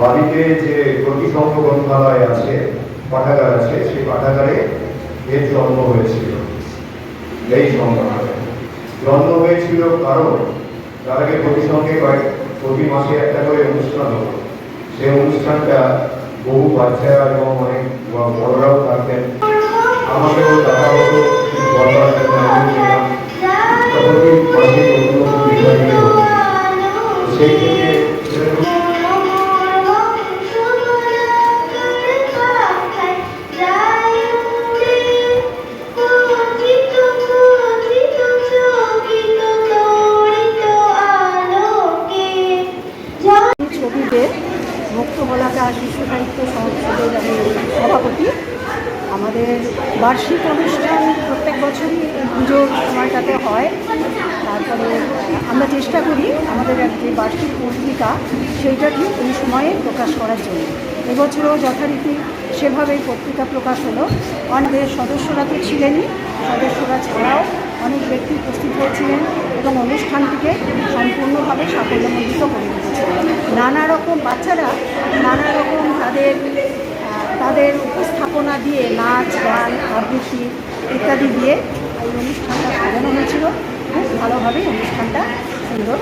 বাড়িতে যে প্রতিসংঘ গ্রন্থালয় আছে, পাঠাগার আছে, সেই পাঠাগারে এর জন্ম হয়েছিল। এই সংগ্রহালয় জন্ম হয়েছিল কারণ তার আগে প্রতিসংঘে কয়েক, প্রতি মাসে একটা করে অনুষ্ঠান হতো। সেই অনুষ্ঠানটা বহু বাচ্চা এবং অনেক বড়রাও থাকতেন। আমাকেও দেখা হতো, কিছু বলাকা শিশু সাহিত্য সংসদের আমি সভাপতি। আমাদের বার্ষিক অনুষ্ঠান প্রত্যেক বছরই পুজোর সময়টাতে হয়। তারপরে আমরা চেষ্টা করি আমাদের এক যে বার্ষিক পত্রিকা, সেইটা ঠিক এই সময়ে প্রকাশ করার জন্য। এবছরও যথারীতি সেভাবেই পত্রিকা প্রকাশ হলো। অনেকের সদস্যরা তো ছিলেনই, সদস্যরা ছাড়াও অনেক ব্যক্তি উপস্থিত হয়েছিলেন এবং অনুষ্ঠানটিকে সম্পূর্ণভাবে সাফল্যমণ্ডিত করে দিয়েছে নানা রকম বাচ্চারা নানা রকম তাদের তাদের উপস্থাপনা দিয়ে নাচ, গান, আবৃত্তি ইত্যাদি দিয়ে এই অনুষ্ঠানটা সাজানো হয়েছিল। খুব ভালোভাবেই অনুষ্ঠানটা সুন্দর।